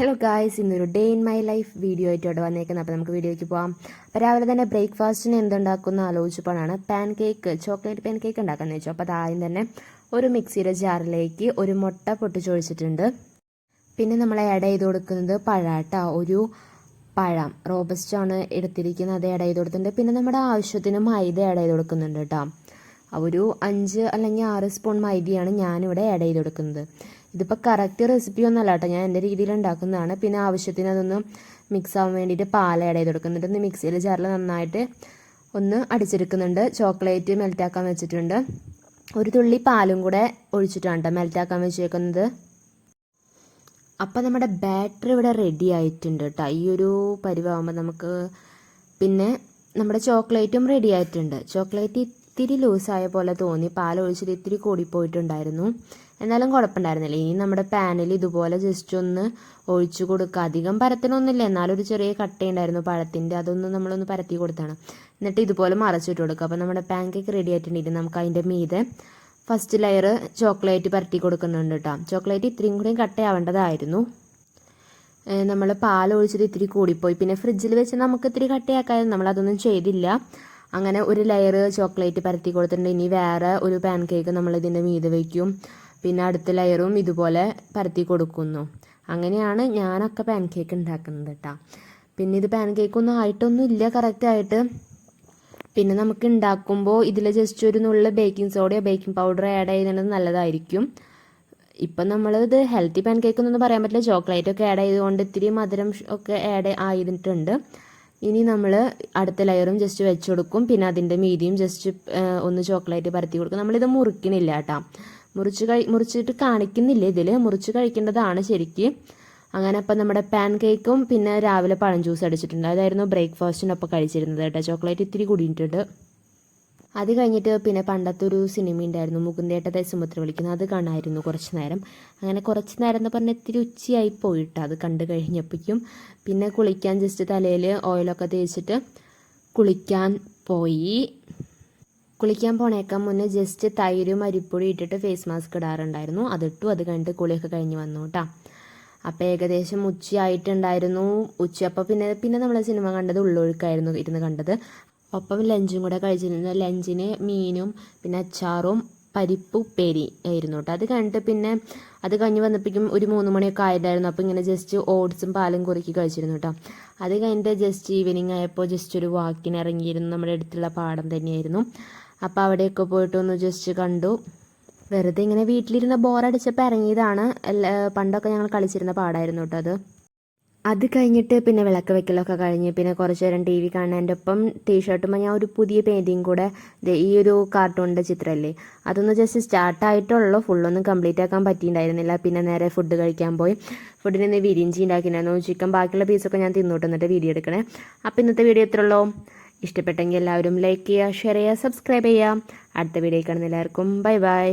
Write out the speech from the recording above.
Hello guys ഇന്നൊരു day in my life video ആയിട്ടോടെ വന്നേക്കുന്നത്. അപ്പോൾ നമുക്ക് വീഡിയോയ്ക്ക് പോകാം അപ്പോൾ രാവിലെ തന്നെ ബ്രേക്ക്ഫാസ്റ്റിന് എന്തുണ്ടാക്കുന്ന ആലോചിച്ചപ്പോഴാണ് pancake chocolate pancake ഉണ്ടാക്കാമെന്ന് വെച്ചു അപ്പോൾ അതാദ്യം തന്നെ ഒരു മിക്സിയുടെ ജാറിലേക്ക് ഒരു മുട്ട പൊട്ടിച്ചൊഴിച്ചിട്ടുണ്ട്. പിന്നെ നമ്മൾ ആഡ് ചെയ്ത് കൊടുക്കുന്നത് പഴാട്ട ഒരു പഴം. റോബസ്റ്റ് ആണ് എടുത്തിരിക്കുന്നത്. അത് ആഡ് ചെയ്ത് കൊടുത്തിട്ടുണ്ട്. പിന്നെ നമ്മുടെ ആവശ്യത്തിന് മൈദ ആഡ് ചെയ്ത് കൊടുക്കുന്നുണ്ട് കേട്ടോ. ഒരു അഞ്ച് അല്ലെങ്കിൽ ആറ് സ്പൂൺ മൈദയാണ് ഞാനിവിടെ ആഡ് ചെയ്ത് കൊടുക്കുന്നത്. ഇതിപ്പോൾ കറക്റ്റ് റെസിപ്പി ഒന്നല്ല കേട്ടോ. ഞാൻ എന്റെ രീതിയിൽ ഉണ്ടാക്കുന്നതാണ്. പിന്നെ ആവശ്യത്തിന് അതൊന്ന് മിക്സ് ആവാൻ വേണ്ടിയിട്ട് പാൽ ആഡ് ചെയ്ത് കൊടുക്കുന്നുണ്ട്. ഒന്ന് മിക്സിയിൽ ജാറിൽ നന്നായിട്ട് ഒന്ന് അടിച്ചെടുക്കുന്നുണ്ട്. ചോക്ലേറ്റ് മെൽറ്റാക്കാൻ വെച്ചിട്ടുണ്ട്. ഒരു തുള്ളി പാലും കൂടെ ഒഴിച്ചിട്ടാണ് കേട്ടോ മെൽറ്റാക്കാൻ വെച്ചേക്കുന്നത്. അപ്പം നമ്മുടെ ബാറ്ററി ഇവിടെ റെഡി ആയിട്ടുണ്ട് കേട്ടോ. ഈ ഒരു പരിവാകുമ്പോൾ നമുക്ക് പിന്നെ നമ്മുടെ ചോക്ലേറ്റും റെഡി ആയിട്ടുണ്ട്. ചോക്ലേറ്റ് ഇത്തിരി ലൂസായ പോലെ തോന്നി. പാൽ ഒഴിച്ചിട്ട് ഇത്തിരി കൂടിപ്പോയിട്ടുണ്ടായിരുന്നു. എന്നാലും കുഴപ്പമുണ്ടായിരുന്നില്ല. ഇനി നമ്മുടെ പാനിൽ ഇതുപോലെ ജസ്റ്റ് ഒന്ന് ഒഴിച്ചു കൊടുക്കുക. അധികം പരത്തിനൊന്നുമില്ല. എന്നാലും ഒരു ചെറിയ കട്ടയുണ്ടായിരുന്നു പഴത്തിന്റെ. അതൊന്ന് നമ്മളൊന്ന് പരത്തി കൊടുത്താണ്. എന്നിട്ട് ഇതുപോലെ മറച്ചിട്ട് കൊടുക്കുക. അപ്പോൾ നമ്മുടെ പാൻ കേക്ക് റെഡി ആയിട്ടുണ്ടെങ്കിൽ നമുക്ക് അതിന്റെ മീതെ ഫസ്റ്റ് ലെയർ ചോക്ലേറ്റ് പരത്തി കൊടുക്കുന്നുണ്ട് കേട്ടോ. ചോക്ലേറ്റ് ഇത്രയും കൂടിയും കട്ടയാവേണ്ടതായിരുന്നു. നമ്മൾ പാൽ ഒഴിച്ചിട്ട് ഇത്തിരി കൂടിപ്പോയി. പിന്നെ ഫ്രിഡ്ജിൽ വെച്ച് നമുക്ക് ഇത്തിരി കട്ടയാക്കാതെ നമ്മളതൊന്നും ചെയ്തില്ല. അങ്ങനെ ഒരു ലെയർ ചോക്ലേറ്റ് പരത്തി കൊടുത്തിട്ടുണ്ട്. ഇനി വേറെ ഒരു പാൻ കേക്ക് നമ്മൾ ഇതിന്റെ മീതെ വയ്ക്കും പിന്നെ അടുത്ത ലെയറും ഇതുപോലെ പരത്തി കൊടുക്കുന്നു. അങ്ങനെയാണ് ഞാനൊക്കെ പാൻ കേക്ക് ഉണ്ടാക്കുന്നത് കേട്ടോ പിന്നെ ഇത് പാൻ കേക്കൊന്നും ആയിട്ടൊന്നും ഇല്ല കറക്റ്റായിട്ട് പിന്നെ നമുക്ക് ഉണ്ടാക്കുമ്പോൾ ഇതിൽ ജസ്റ്റ് ഒരു നുള്ള ബേക്കിംഗ് സോഡയോ ബേക്കിംഗ് പൗഡറോ ആഡ് ചെയ്യുന്നത് നല്ലതായിരിക്കും. ഇപ്പം നമ്മളിത് ഹെൽത്തി പാൻ കേക്ക് എന്നൊന്നും പറയാൻ പറ്റില്ല. ചോക്ലേറ്റ് ഒക്കെ ആഡ് ചെയ്തുകൊണ്ട് ഇത്തിരി മധുരം ഒക്കെ ആഡ് ആയിട്ടുണ്ട്. ഇനി നമ്മൾ അടുത്ത ലെയറും ജസ്റ്റ് വെച്ച് കൊടുക്കും. പിന്നെ അതിന്റെ മീതിയും ജസ്റ്റ് ഒന്ന് ചോക്ലേറ്റ് പരത്തി കൊടുക്കും. നമ്മളിത് മുറിക്കണില്ല കേട്ടോ മുറിച്ച് കഴി മുറിച്ചിട്ട് കാണിക്കുന്നില്ല ഇതിൽ മുറിച്ച് കഴിക്കേണ്ടതാണ് ശരിക്ക്. അങ്ങനെ അപ്പം നമ്മുടെ പാൻ കേക്കും പിന്നെ രാവിലെ പഴം ജ്യൂസ് അടിച്ചിട്ടുണ്ട്. അതായിരുന്നു ബ്രേക്ക്ഫാസ്റ്റിനൊപ്പം കഴിച്ചിരുന്നത് കേട്ടോ. ചോക്ലേറ്റ് ഇത്തിരി കൂടിയിട്ടുണ്ട്. അത് കഴിഞ്ഞിട്ട് പിന്നെ പണ്ടത്തെ ഒരു സിനിമ ഉണ്ടായിരുന്നു. മുകുന്ദേട്ടത്തെ സുമുദ്ര വിളിക്കുന്നത്. അത് കാണായിരുന്നു കുറച്ച് നേരം. അങ്ങനെ കുറച്ച് നേരം എന്ന് പറഞ്ഞാൽ ഇത്തിരി ഉച്ചയായി പോയിട്ട് അത് കണ്ടു കഴിഞ്ഞപ്പോഴേക്കും പിന്നെ കുളിക്കാൻ ജസ്റ്റ് തലയിൽ ഓയിലൊക്കെ തേച്ചിട്ട് കുളിക്കാൻ പോയി. കുളിക്കാൻ പോണേക്കാൻ മുന്നേ ജസ്റ്റ് തൈരും അരിപ്പൊടി ഇട്ടിട്ട് ഫേസ് മാസ്ക് ഇടാറുണ്ടായിരുന്നു. അതിട്ടു അത് കഴിഞ്ഞിട്ട് കുളിയൊക്കെ കഴിഞ്ഞ് വന്നു കേട്ടോ അപ്പോൾ ഏകദേശം ഉച്ചയായിട്ടുണ്ടായിരുന്നു. ഉച്ച അപ്പോൾ പിന്നെ പിന്നെ നമ്മൾ സിനിമ കണ്ടത് ഉള്ളൊഴുക്കായിരുന്നു ഇരുന്ന് കണ്ടത്. ഒപ്പം ലഞ്ചും കൂടെ കഴിച്ചിരുന്നു ലഞ്ചിന് മീനും പിന്നെ അച്ചാറും പരിപ്പ് ഉപ്പേരി ആയിരുന്നു കേട്ടോ അത് കഴിഞ്ഞിട്ട് പിന്നെ അത് കഴിഞ്ഞ് വന്നപ്പോഴേക്കും ഒരു മൂന്ന് മണിയൊക്കെ ആയതായിരുന്നു. അപ്പോൾ ഇങ്ങനെ ജസ്റ്റ് ഓട്സും പാലും കുറുക്കി കഴിച്ചിരുന്നു കേട്ടോ അത് കഴിഞ്ഞിട്ട് ജസ്റ്റ് ഈവനിങ് ആയപ്പോൾ ജസ്റ്റ് ഒരു വാക്കിന് ഇറങ്ങിയിരുന്നു. നമ്മുടെ അടുത്തുള്ള പാടം തന്നെയായിരുന്നു. അപ്പോൾ അവിടെയൊക്കെ പോയിട്ടൊന്ന് ജസ്റ്റ് കണ്ടു. വെറുതെ ഇങ്ങനെ വീട്ടിലിരുന്ന് ബോറടിച്ചപ്പോൾ ഇറങ്ങിയതാണ് പണ്ടൊക്കെ ഞങ്ങൾ കളിച്ചിരുന്ന പാടായിരുന്നു കേട്ടോ അത്. അത് കഴിഞ്ഞിട്ട് പിന്നെ വിളക്ക് വെക്കലൊക്കെ കഴിഞ്ഞ്. പിന്നെ കുറച്ച് നേരം ടി വി കാണാന്റെ ഒപ്പം ടീഷർട്ടും ഞാൻ ഒരു പുതിയ പെയിന്റിങ് കൂടെ ഈ ഒരു കാർട്ടൂണിന്റെ ചിത്രമല്ലേ അതൊന്ന് ജസ്റ്റ് സ്റ്റാർട്ടായിട്ടുള്ളൂ ഫുള്ളൊന്നും കംപ്ലീറ്റ് ആക്കാൻ പറ്റിയിട്ടുണ്ടായിരുന്നില്ല പിന്നെ നേരെ ഫുഡ് കഴിക്കാൻ പോയി. ഫുഡിന് ഇന്ന് വിരിഞ്ചി ഉണ്ടാക്കിയിട്ടുണ്ടായിരുന്നു ചിക്കൻ ബാക്കിയുള്ള പീസൊക്കെ ഞാൻ തിന്നോട്ട് എന്നിട്ട് വീഡിയോ എടുക്കണേ. അപ്പോൾ ഇന്നത്തെ വീഡിയോ എത്രയുള്ളൂ? ഇഷ്ടപ്പെട്ടെങ്കിൽ എല്ലാവരും ലൈക്ക് ചെയ്യുക ഷെയർ ചെയ്യുക സബ്സ്ക്രൈബ് ചെയ്യുക. അടുത്ത വീഡിയോ കാണുന്ന എല്ലാവർക്കും ബൈ ബൈ